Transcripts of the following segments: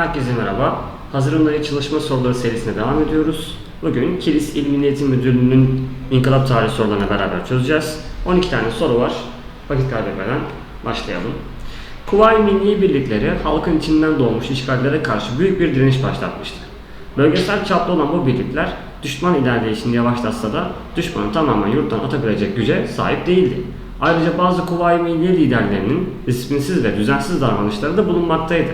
Herkese merhaba. Hazırımdaki çalışma soruları serisine devam ediyoruz. Bugün Kilis İl Milli Eğitim Müdürlüğü'nün inkılap tarihi sorularını beraber çözeceğiz. 12 tane soru var. Vakit kaybetmeden başlayalım. Kuvayi Milli Birlikleri halkın içinden doğmuş işgallere karşı büyük bir direniş başlatmıştı. Bölgesel çaplı olan bu birlikler düşman ilerleyişini yavaşlatsa da düşmanı tamamen yurttan atabilecek güce sahip değildi. Ayrıca bazı Kuvayi Milliye liderlerinin disiplinsiz ve düzensiz davranışları da bulunmaktaydı.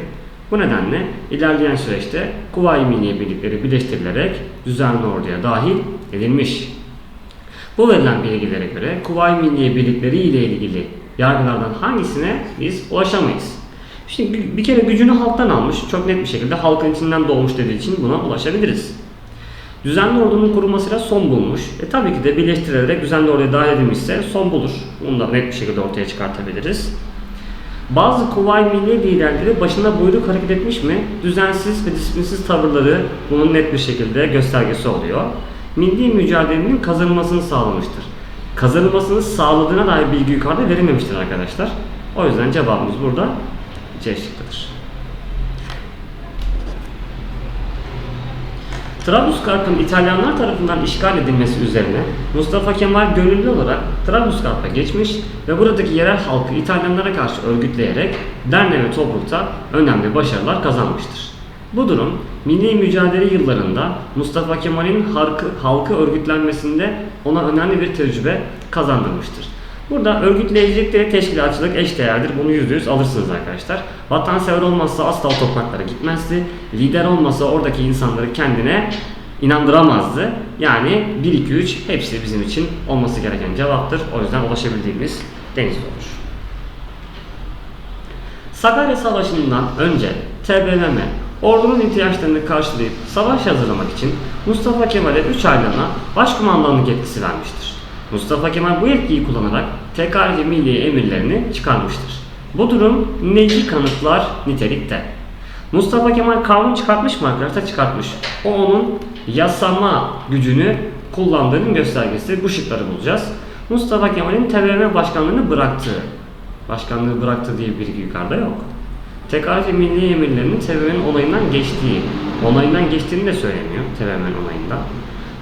Bu nedenle ilerleyen süreçte Kuvayi Milliye Birlikleri birleştirilerek düzenli orduya dahil edilmiş. Bu verilen bilgilere göre Kuvayi Milliye Birlikleri ile ilgili yargılardan hangisine biz ulaşamayız? Şimdi bir- kere gücünü halktan almış, çok net bir şekilde halkın içinden doğmuş dediği için buna ulaşabiliriz. Düzenli ordunun kurulmasıyla son bulmuş. E tabii ki de birleştirilerek düzenli orduya dahil edilmişse son bulur. Bunu da net bir şekilde ortaya çıkartabiliriz. Bazı Kuvayi Milliye liderleri başına buyruk hareket etmiş mi? Düzensiz ve disiplinsiz tavırları bunun net bir şekilde göstergesi oluyor. Milli mücadelenin kazanılmasını sağlamıştır. Kazanılmasını sağladığına dair bilgi yukarıda verilmemiştir arkadaşlar. O yüzden cevabımız burada C şıkkıdır. Trablusgarp'ın İtalyanlar tarafından işgal edilmesi üzerine Mustafa Kemal gönüllü olarak Trablusgarp'a geçmiş ve buradaki yerel halkı İtalyanlara karşı örgütleyerek Derne ve Tobruk'ta önemli başarılar kazanmıştır. Bu durum milli mücadele yıllarında Mustafa Kemal'in halkı, halkı örgütlenmesinde ona önemli bir tecrübe kazandırmıştır. Burada örgütleyicilikle teşkilatçılık eşdeğerdir. Bunu %100 alırsınız arkadaşlar. Vatansever olmazsa asla topraklara gitmezdi. Lider olmasa oradaki insanları kendine inandıramazdı. Yani 1, 2, 3 hepsi bizim için olması gereken cevaptır. O yüzden ulaşabildiğimiz deniz olur. Sakarya Savaşı'ndan önce TBMM ordunun ihtiyaçlarını karşılayıp savaş hazırlamak için Mustafa Kemal'e 3 aylığına başkumandanlık yetkisi vermiştir. Mustafa Kemal bu yetkiyi kullanarak TKC Milliye emirlerini çıkarmıştır. Bu durum neyi kanıtlar nitelikte? Mustafa Kemal kanun çıkartmış mı arkadaşlar? Çıkartmış. O onun yasama gücünü kullandığının göstergesi. Bu şıkları bulacağız. Mustafa Kemal'in TBMM başkanlığını bıraktığı. Başkanlığı bıraktığı diye bir bilgi yukarıda yok. TKC milli emirlerinin TBMM'nin onayından geçtiği, onayından geçtiğini de söyleniyor TBMM'nin onayından.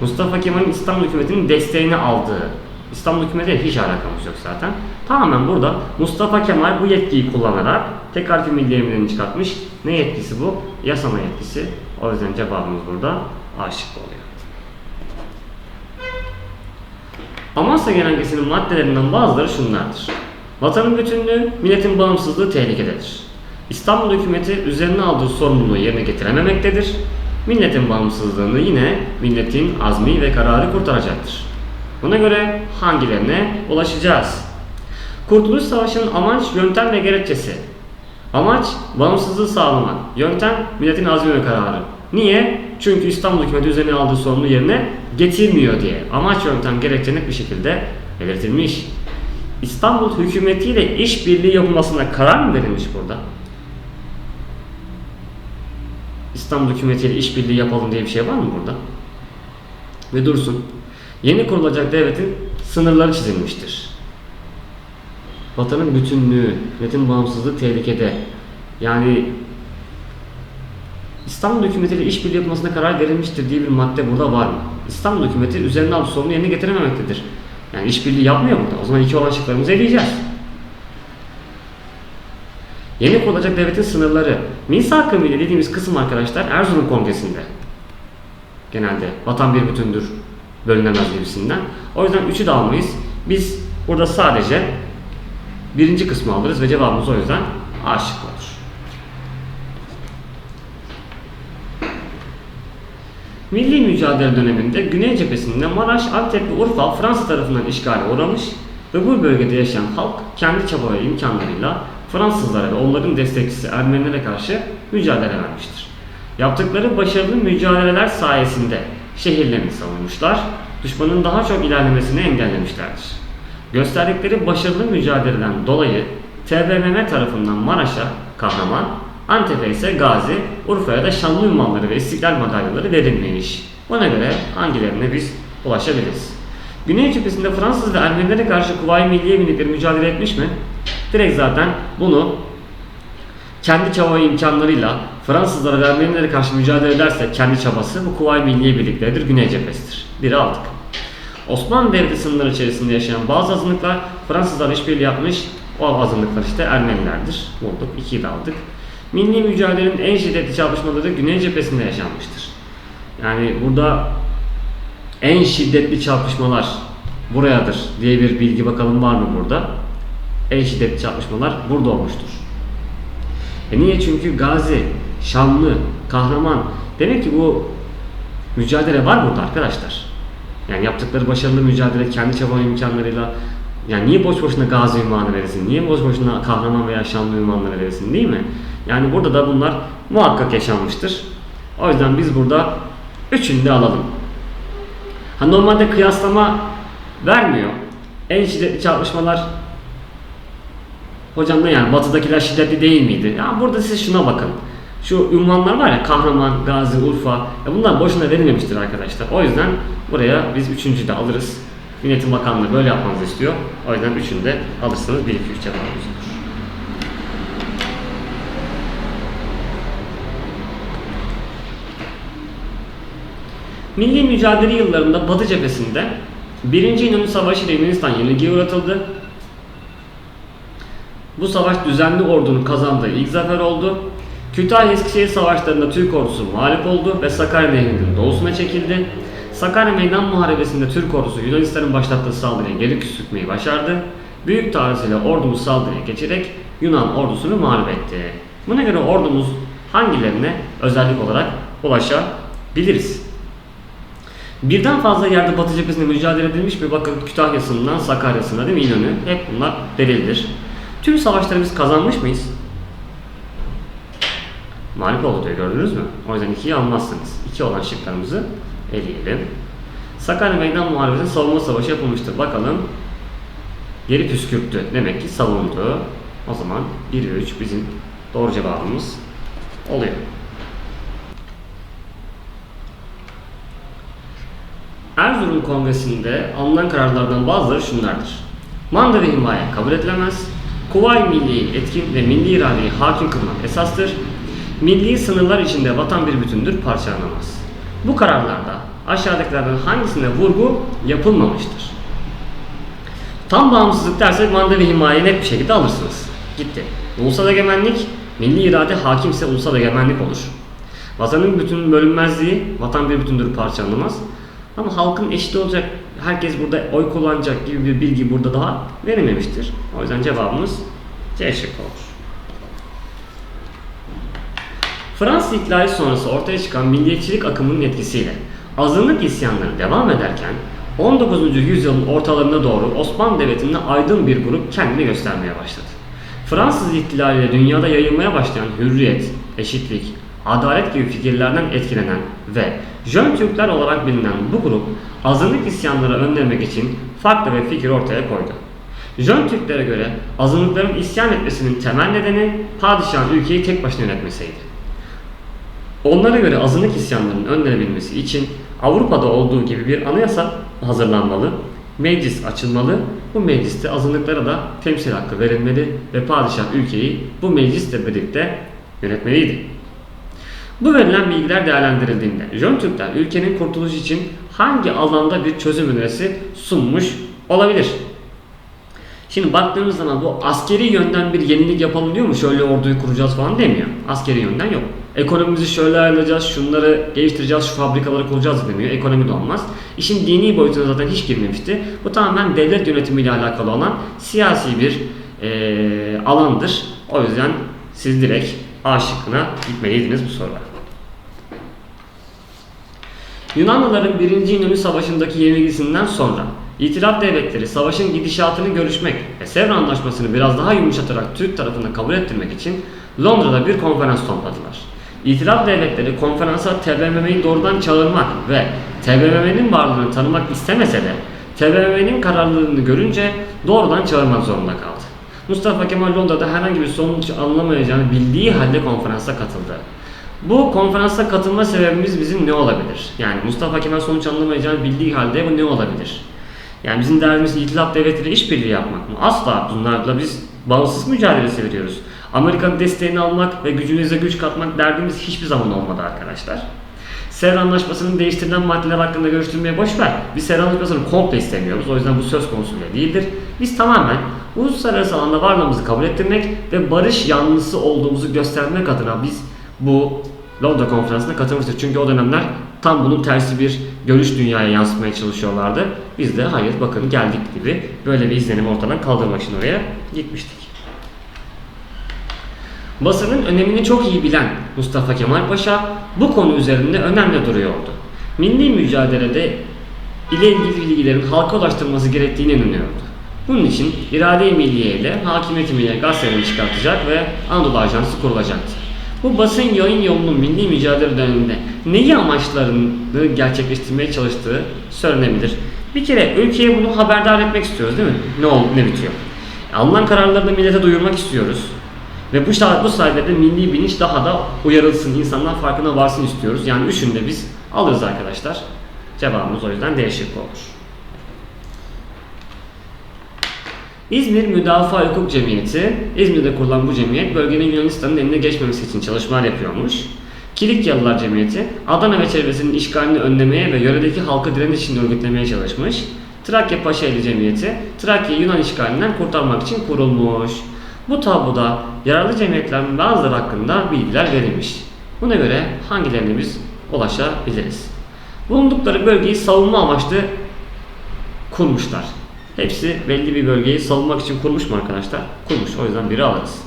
Mustafa Kemal'in İstanbul hükümetinin desteğini aldığı, İstanbul hükümetiyle hiç alakamız yok zaten. Tamamen burada Mustafa Kemal bu yetkiyi kullanarak TKC milli emirlerini çıkartmış. Ne yetkisi bu? Yasama yetkisi. O yüzden cevabımız burada A şıkkı oluyor. Amasya Genelgesi'nin maddelerinden bazıları şunlardır. Vatanın bütünlüğü, milletin bağımsızlığı tehlikededir. İstanbul hükümeti üzerine aldığı sorumluluğu yerine getirememektedir. Milletin bağımsızlığını yine milletin azmi ve kararı kurtaracaktır. Buna göre hangilerine ulaşacağız? Kurtuluş Savaşı'nın amaç, yöntem ve gerekçesi. Amaç bağımsızlığı sağlamak. Yöntem milletin azmi ve kararı. Niye? Çünkü İstanbul hükümeti üzerine aldığı sorumluluğu yerine getirmiyor diye. Amaç, yöntem, gerekçe bir şekilde belirtilmiş. İstanbul hükümetiyle işbirliği yapılmasına karar mı verilmiş burada? İstanbul hükümetiyle işbirliği yapalım diye bir şey var mı burada? Ve dursun. Yeni kurulacak devletin sınırları çizilmiştir. Vatanın bütünlüğü, milletin bağımsızlığı tehlikede. Yani İstanbul hükümetiyle işbirliği yapılmasına karar verilmiştir diye bir madde burada var mı? İstanbul hükümeti üzerine aldığı sorumluluğu yerine getirememektedir. Yani işbirliği yapmıyor burada. O zaman iki olan şıklarımızı eleyeceğiz. Yeni kurulacak devletin sınırları. Misak-ı Milli dediğimiz kısım arkadaşlar Erzurum Kongresi'nde. Genelde vatan bir bütündür, bölünemez gibisinden. O yüzden üçü de almayız. Biz burada sadece birinci kısmı alırız ve cevabımız o yüzden A şıkkı olur. Milli mücadele döneminde Güney cephesinde Maraş, Antep ve Urfa Fransa tarafından işgale uğramış ve bu bölgede yaşayan halk kendi çaba ve imkanlarıyla Fransızlara ve onların destekçisi Ermenilere karşı mücadele vermiştir. Yaptıkları başarılı mücadeleler sayesinde şehirlerini savunmuşlar, düşmanın daha çok ilerlemesini engellemişlerdir. Gösterdikleri başarılı mücadeleden dolayı TBMM tarafından Maraş'a kahraman, Antep'e ise gazi, Urfa'ya da şanlı ünvanları ve istiklal madalyaları verilmiş. Buna göre hangilerine biz ulaşabiliriz? Güney cephesinde Fransız ve Ermenilere karşı Kuvayi Milliye birlikleri mücadele etmiş mi? Direkt zaten bunu kendi çaba imkanlarıyla Fransızlara ve Ermenilere karşı mücadele ederse kendi çabası bu Kuvayi Milliye Birlikleridir, Güney cephesidir. Biri aldık. Osmanlı Devleti sınırları içerisinde yaşayan bazı azınlıklar Fransızlarla işbirliği yapmış. O azınlıklar işte Ermenilerdir. Bulduk. İkiyi de aldık. Milli mücadelenin en şiddetli çarpışmaları Güney cephesinde yaşanmıştır. Yani burada en şiddetli çarpışmalar burayadır diye bir bilgi bakalım var mı burada? En şiddetli çarpışmalar burada olmuştur. E niye? Çünkü gazi, şanlı, kahraman. Demek ki bu mücadele var burada arkadaşlar. Yani yaptıkları başarılı mücadele kendi çaba imkanlarıyla yani niye boş boşuna gazi ünvanı verilsin? Niye boş boşuna kahraman veya şanlı ünvanları verilsin değil mi? Yani burada da bunlar muhakkak yaşanmıştır. O yüzden biz burada üçünü de alalım. Ha normalde kıyaslama vermiyor. En şiddetli çarpışmalar Hocam ne yani batıdakiler şiddetli değil miydi? Ya burada siz şuna bakın. Şu ünvanlar var ya Kahraman, Gazi, Urfa. Ya bunlar boşuna verilmemiştir arkadaşlar. O yüzden buraya biz üçüncü de alırız. Yönetim Bakanlığı böyle yapmanızı istiyor. O yüzden üçünü de alırsınız. 1 2 3 cevabımız olur. Milli mücadele yıllarında Batı cephesinde 1. İnönü Savaşı ile Yunanistan yenilgiye uğratıldı. Bu savaş düzenli ordunun kazandığı ilk zafer oldu. Kütahya Eskişehir savaşlarında Türk ordusu mağlup oldu ve Sakarya Nehri'nin doğusuna çekildi. Sakarya Meydan Muharebesi'nde Türk ordusu Yunanistan'ın başlattığı saldırıya geri küçültmeyi başardı. Büyük taarruzuyla ordumuz saldırıya geçerek Yunan ordusunu mağlup etti. Buna göre ordumuz hangilerine özellik olarak ulaşabiliriz? Birden fazla yerde Batı cephesinde mücadele edilmiş bir bakın Kütahya'sından Sakarya'sına değil mi İnönü? Hep bunlar delildir. Tüm savaşları biz kazanmış mıyız? Mağlup oldu diyor gördünüz mü? O yüzden ikiyi almazsınız. İki olan şıklarımızı eleyelim. Sakarya Meydan Muharebesi'nin savunma savaşı yapılmıştır. Bakalım. Geri püskürttü. Demek ki savundu. O zaman 1 ve 3 bizim doğru cevabımız oluyor. Erzurum Kongresi'nde alınan kararlardan bazıları şunlardır. Manda ve himaye kabul edilemez. Kuvayi Milli'yi etkin ve milli iradeyi hakim kılmak esastır. Milli sınırlar içinde vatan bir bütündür, parçalanamaz. Bu kararlarda aşağıdakilerden hangisine vurgu yapılmamıştır? Tam bağımsızlık dersek manda ve himaye net bir şekilde alırsınız. Gitti. Ulusal egemenlik, milli irade hakimse ulusal egemenlik olur. Vatanın bütün bölünmezliği, vatan bir bütündür parçalanamaz. Ama halkın eşit olacak, herkes burada oy kullanacak gibi bir bilgi burada daha verilmemiştir. O yüzden cevabımız C şıkkı olur. Fransız ihtilali sonrası ortaya çıkan milliyetçilik akımının etkisiyle azınlık isyanları devam ederken 19. yüzyılın ortalarına doğru Osmanlı Devleti'nde aydın bir grup kendini göstermeye başladı. Fransız ihtilaliyle dünyada yayılmaya başlayan hürriyet, eşitlik, adalet gibi fikirlerden etkilenen ve Jön Türkler olarak bilinen bu grup azınlık isyanları önlemek için farklı bir fikir ortaya koydu. Jön Türklere göre azınlıkların isyan etmesinin temel nedeni padişahın ülkeyi tek başına yönetmesiydi. Onlara göre azınlık isyanlarının önlenebilmesi için Avrupa'da olduğu gibi bir anayasa hazırlanmalı, meclis açılmalı, bu mecliste azınlıklara da temsil hakkı verilmeli ve padişah ülkeyi bu meclisle birlikte yönetmeliydi. Bu verilen bilgiler değerlendirildiğinde Jön Türkler ülkenin kurtuluşu için hangi alanda bir çözüm önerisi sunmuş olabilir? Şimdi baktığımız zaman bu askeri yönden bir yenilik yapalım diyor mu? Şöyle orduyu kuracağız falan demiyor. Askeri yönden yok. Ekonomimizi şöyle ayarlayacağız, şunları geliştireceğiz, şu fabrikaları kuracağız demiyor. Ekonomi de olmaz. İşin dini boyutuna zaten hiç girmemişti. Bu tamamen devlet yönetimiyle alakalı olan siyasi bir eee, alandır. O yüzden siz direkt A şıkkına gitmeliydiniz bu soruda. Yunanlıların 1. İnönü Savaşı'ndaki yenilgisinden sonra İtilaf devletleri savaşın gidişatını görüşmek ve Sevr Anlaşması'nı biraz daha yumuşatarak Türk tarafına kabul ettirmek için Londra'da bir konferans topladılar. İtilaf devletleri konferansa TBMM'yi doğrudan çağırmak ve TBMM'nin varlığını tanımak istemese de TBMM'nin kararlılığını görünce doğrudan çağırmak zorunda kaldı. Mustafa Kemal Londra'da herhangi bir sonuç anlamayacağını bildiği halde konferansa katıldı. Bu konferansa katılma sebebimiz bizim ne olabilir? Yani Mustafa Kemal sonuç anlamayacağını bildiği halde bu ne olabilir? Yani bizim derdimiz itilaf devletleriyle işbirliği yapmak mı? Asla bunlarla biz bağımsız mücadelesi veriyoruz. Amerika'nın desteğini almak ve gücünüze güç katmak derdimiz hiçbir zaman olmadı arkadaşlar. Ser Anlaşması'nın değiştirilen maddeler hakkında görüştürmeye boş ver. Biz Ser Anlaşması'nı komple istemiyoruz. O yüzden bu söz konusu bile değildir. Biz tamamen uluslararası alanda varlığımızı kabul ettirmek ve barış yanlısı olduğumuzu göstermek adına biz bu Londra konferansına katılmıştık. Çünkü o dönemler tam bunun tersi bir görüş dünyaya yansıtmaya çalışıyorlardı. Biz de hayır bakın geldik gibi böyle bir izlenim ortadan kaldırmak için oraya gitmiştik. Basının önemini çok iyi bilen Mustafa Kemal Paşa bu konu üzerinde önemli duruyordu. Milli mücadelede ile ilgili bilgilerin halka ulaştırılması gerektiğine inanıyordu. Bunun için irade-i milliye ile hakimiyet milliye gazetelerini çıkartacak ve Anadolu Ajansı kurulacaktı. Bu basın yayın yolunun milli mücadele döneminde neyi amaçlarını gerçekleştirmeye çalıştığı söylenebilir. Bir kere ülkeye bunu haberdar etmek istiyoruz değil mi? Ne oldu, ne bitiyor? Alınan kararları da millete duyurmak istiyoruz. Ve bu, bu sayede de milli bilinç daha da uyarılsın, insanlar farkına varsın istiyoruz. Yani üçünü de biz alırız arkadaşlar. Cevabımız o yüzden değişik olur. İzmir Müdafaa Hukuk Cemiyeti, İzmir'de kurulan bu cemiyet bölgenin Yunanistan'ın eline geçmemesi için çalışmalar yapıyormuş. Kilikyalılar Cemiyeti, Adana ve çevresinin işgalini önlemeye ve yöredeki halkı direniş için örgütlemeye çalışmış. Trakya Paşaeli Cemiyeti, Trakya'yı Yunan işgalinden kurtarmak için kurulmuş. Bu tabloda yararlı cemiyetlerin bazıları hakkında bilgiler verilmiş. Buna göre hangilerine biz ulaşabiliriz? Bulundukları bölgeyi savunma amaçlı kurmuşlar. Hepsi belli bir bölgeyi savunmak için kurmuş mu arkadaşlar? Kurmuş. O yüzden biri alırız.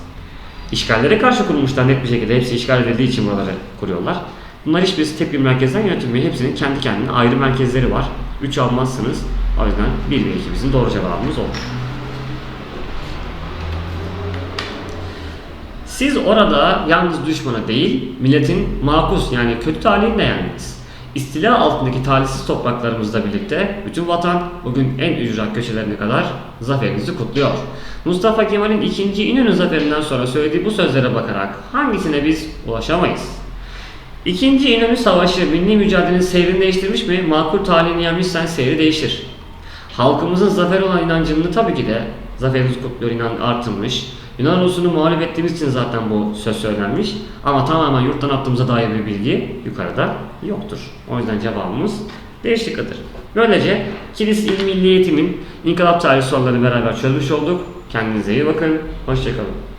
İşgallere karşı kurmuşlar net bir şekilde. Hepsi işgal edildiği için buraları kuruyorlar. Bunlar hiçbirisi tek bir merkezden yönetilmiyor. Hepsinin kendi kendine ayrı merkezleri var. 3 almazsınız. O yüzden 1 ve 2 bizim doğru cevabımız olur. Siz orada yalnız düşmana değil, milletin makus yani kötü talihini de yendiniz. İstila altındaki talihsiz topraklarımızla birlikte bütün vatan bugün en ücra köşelerine kadar zaferinizi kutluyor. Mustafa Kemal'in ikinci İnönü zaferinden sonra söylediği bu sözlere bakarak hangisine biz ulaşamayız? İkinci İnönü Savaşı milli mücadelenin seyrini değiştirmiş mi? Makul talihini yenmişsen seyri değişir. Halkımızın zafer olan inancını tabii ki de zaferinizi kutluyor inan artırmış. Yunan ulusunu mağlup ettiğimiz için zaten bu söz söylenmiş. Ama tamamen yurttan attığımıza dair bir bilgi yukarıda yoktur. O yüzden cevabımız D şıkkıdır. Böylece Kilis İl Milli Eğitim'in inkılap tarihi sorularını beraber çözmüş olduk. Kendinize iyi bakın. Hoşçakalın.